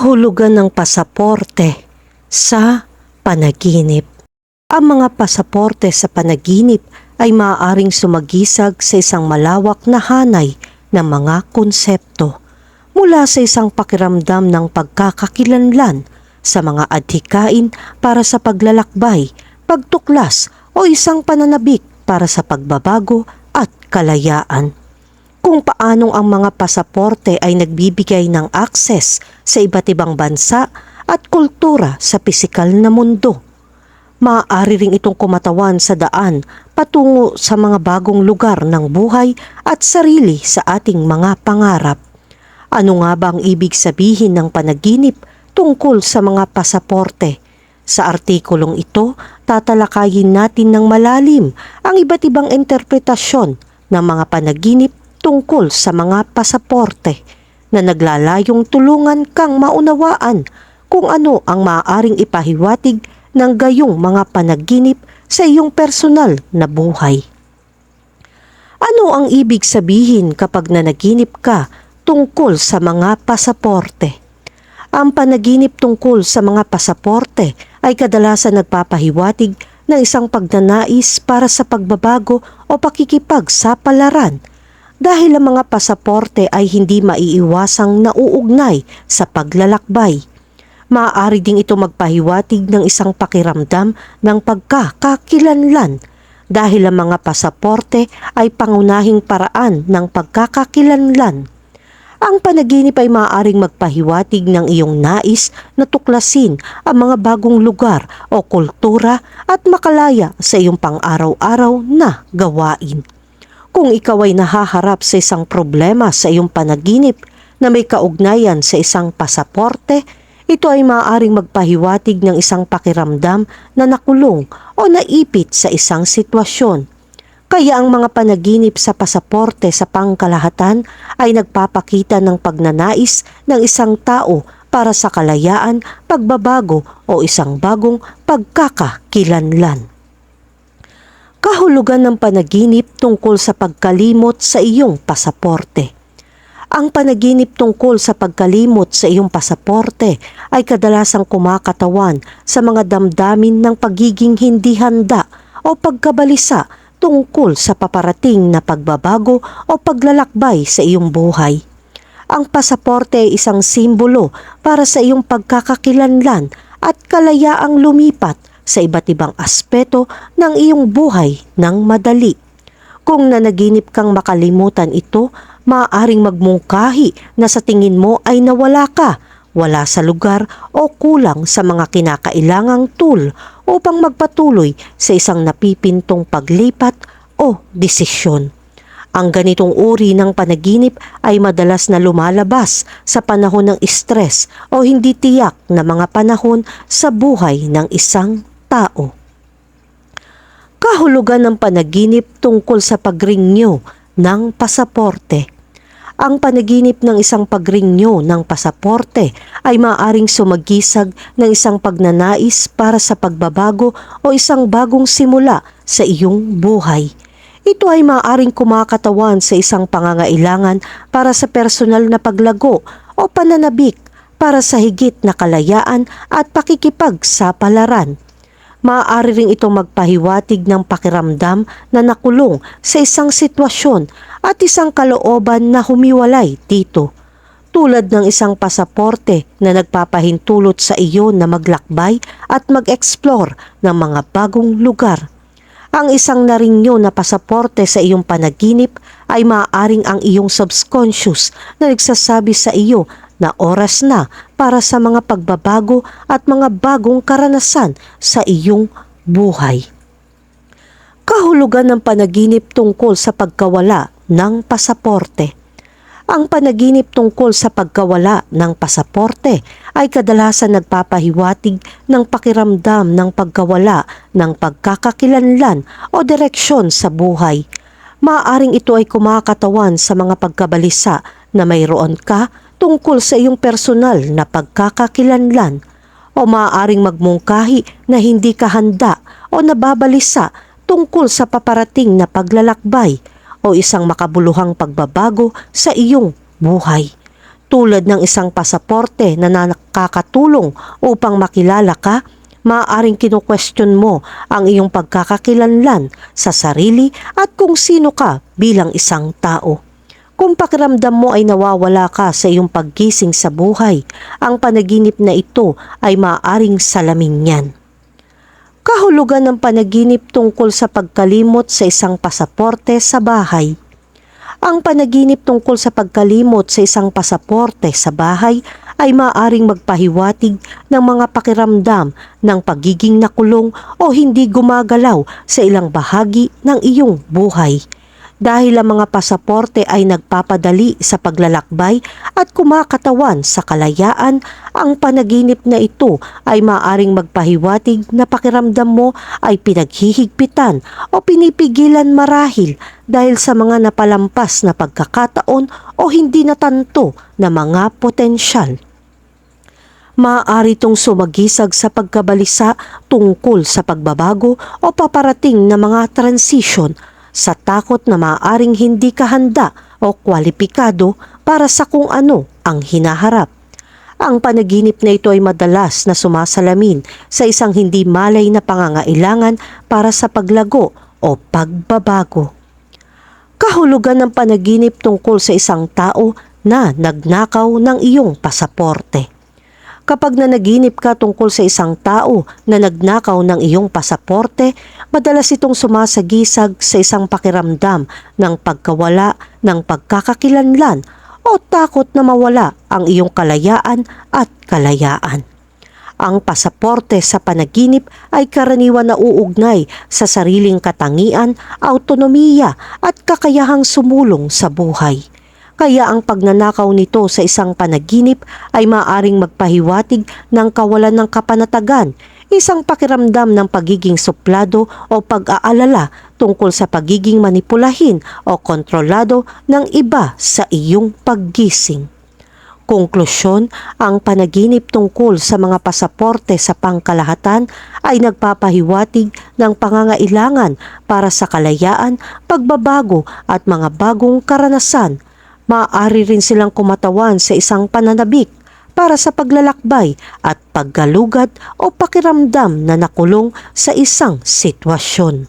Kahulugan ng pasaporte sa panaginip. Ang mga pasaporte sa panaginip ay maaaring sumagisag sa isang malawak na hanay ng mga konsepto mula sa isang pakiramdam ng pagkakakilanlan sa mga adhikain para sa paglalakbay, pagtuklas o isang pananabik para sa pagbabago at kalayaan kung paanong ang mga pasaporte ay nagbibigay ng akses sa iba't ibang bansa at kultura sa pisikal na mundo. Maaari ring itong kumatawan sa daan patungo sa mga bagong lugar ng buhay at sarili sa ating mga pangarap. Ano nga ba ang ibig sabihin ng panaginip tungkol sa mga pasaporte? Sa artikulong ito, tatalakayin natin ng malalim ang iba't ibang interpretasyon ng mga panaginip tungkol sa mga pasaporte na naglalayong tulungan kang maunawaan kung ano ang maaaring ipahiwatig ng gayong mga panaginip sa iyong personal na buhay. Ano ang ibig sabihin kapag nanaginip ka tungkol sa mga pasaporte? Ang panaginip tungkol sa mga pasaporte ay kadalasan nagpapahiwatig ng isang pagnanais para sa pagbabago o pakikipagsapalaran dahil ang mga pasaporte ay hindi maiiwasang nauugnay sa paglalakbay. Maaari ding ito magpahiwatig ng isang pakiramdam ng pagkakakilanlan dahil ang mga pasaporte ay pangunahing paraan ng pagkakakilanlan. Ang panaginip ay maaaring magpahiwatig ng iyong nais na tuklasin ang mga bagong lugar o kultura at makalaya sa iyong pang-araw-araw na gawain. Kung ikaw ay nahaharap sa isang problema sa iyong panaginip na may kaugnayan sa isang pasaporte, ito ay maaaring magpahiwatig ng isang pakiramdam na nakulong o naipit sa isang sitwasyon. Kaya ang mga panaginip sa pasaporte sa pangkalahatan ay nagpapakita ng pagnanais ng isang tao para sa kalayaan, pagbabago o isang bagong pagkakakilanlan kahulugan ng panaginip tungkol sa pagkalimot sa iyong pasaporte. Ang panaginip tungkol sa pagkalimot sa iyong pasaporte ay kadalasang kumakatawan sa mga damdamin ng pagiging hindi handa o pagkabalisa tungkol sa paparating na pagbabago o paglalakbay sa iyong buhay. Ang pasaporte ay isang simbolo para sa iyong pagkakakilanlan at kalayaang lumipat sa iba't ibang aspeto ng iyong buhay ng madali. Kung nanaginip kang makalimutan ito, maaaring magmungkahi na sa tingin mo ay nawala ka, wala sa lugar o kulang sa mga kinakailangang tool upang magpatuloy sa isang napipintong paglipat o desisyon. Ang ganitong uri ng panaginip ay madalas na lumalabas sa panahon ng stress o hindi tiyak na mga panahon sa buhay ng isang tao. Kahulugan ng panaginip tungkol sa pagrinyo ng pasaporte. Ang panaginip ng isang pagrinyo ng pasaporte ay maaaring sumagisag ng isang pagnanais para sa pagbabago o isang bagong simula sa iyong buhay. Ito ay maaaring kumakatawan sa isang pangangailangan para sa personal na paglago o pananabik para sa higit na kalayaan at pakikipagsapalaran maaari ring ito magpahiwatig ng pakiramdam na nakulong sa isang sitwasyon at isang kalooban na humiwalay dito. Tulad ng isang pasaporte na nagpapahintulot sa iyo na maglakbay at mag-explore ng mga bagong lugar. Ang isang naringyo na pasaporte sa iyong panaginip ay maaaring ang iyong subconscious na nagsasabi sa iyo na oras na para sa mga pagbabago at mga bagong karanasan sa iyong buhay. Kahulugan ng panaginip tungkol sa pagkawala ng pasaporte. Ang panaginip tungkol sa pagkawala ng pasaporte ay kadalasan nagpapahiwatig ng pakiramdam ng pagkawala ng pagkakakilanlan o direksyon sa buhay. Maaring ito ay kumakatawan sa mga pagkabalisa na mayroon ka tungkol sa iyong personal na pagkakakilanlan o maaaring magmungkahi na hindi ka handa o nababalisa tungkol sa paparating na paglalakbay o isang makabuluhang pagbabago sa iyong buhay. tulad ng isang pasaporte na nakakatulong upang makilala ka, maaaring kinu-question mo ang iyong pagkakakilanlan sa sarili at kung sino ka bilang isang tao. Kung pakiramdam mo ay nawawala ka sa iyong paggising sa buhay, ang panaginip na ito ay maaaring salamin yan. Kahulugan ng panaginip tungkol sa pagkalimot sa isang pasaporte sa bahay. Ang panaginip tungkol sa pagkalimot sa isang pasaporte sa bahay ay maaring magpahiwatig ng mga pakiramdam ng pagiging nakulong o hindi gumagalaw sa ilang bahagi ng iyong buhay. Dahil ang mga pasaporte ay nagpapadali sa paglalakbay at kumakatawan sa kalayaan, ang panaginip na ito ay maaring magpahiwatig na pakiramdam mo ay pinaghihigpitan o pinipigilan marahil dahil sa mga napalampas na pagkakataon o hindi natanto na mga potensyal. Maaari itong sumagisag sa pagkabalisa tungkol sa pagbabago o paparating na mga transition sa takot na maaaring hindi ka handa o kwalipikado para sa kung ano ang hinaharap. Ang panaginip na ito ay madalas na sumasalamin sa isang hindi malay na pangangailangan para sa paglago o pagbabago. Kahulugan ng panaginip tungkol sa isang tao na nagnakaw ng iyong pasaporte kapag nanaginip ka tungkol sa isang tao na nagnakaw ng iyong pasaporte, madalas itong sumasagisag sa isang pakiramdam ng pagkawala ng pagkakakilanlan o takot na mawala ang iyong kalayaan at kalayaan. Ang pasaporte sa panaginip ay karaniwan na uugnay sa sariling katangian, autonomiya at kakayahang sumulong sa buhay kaya ang pagnanakaw nito sa isang panaginip ay maaring magpahiwatig ng kawalan ng kapanatagan, isang pakiramdam ng pagiging suplado o pag-aalala tungkol sa pagiging manipulahin o kontrolado ng iba sa iyong paggising. Konklusyon, ang panaginip tungkol sa mga pasaporte sa pangkalahatan ay nagpapahiwatig ng pangangailangan para sa kalayaan, pagbabago at mga bagong karanasan maaari rin silang kumatawan sa isang pananabik para sa paglalakbay at paggalugad o pakiramdam na nakulong sa isang sitwasyon.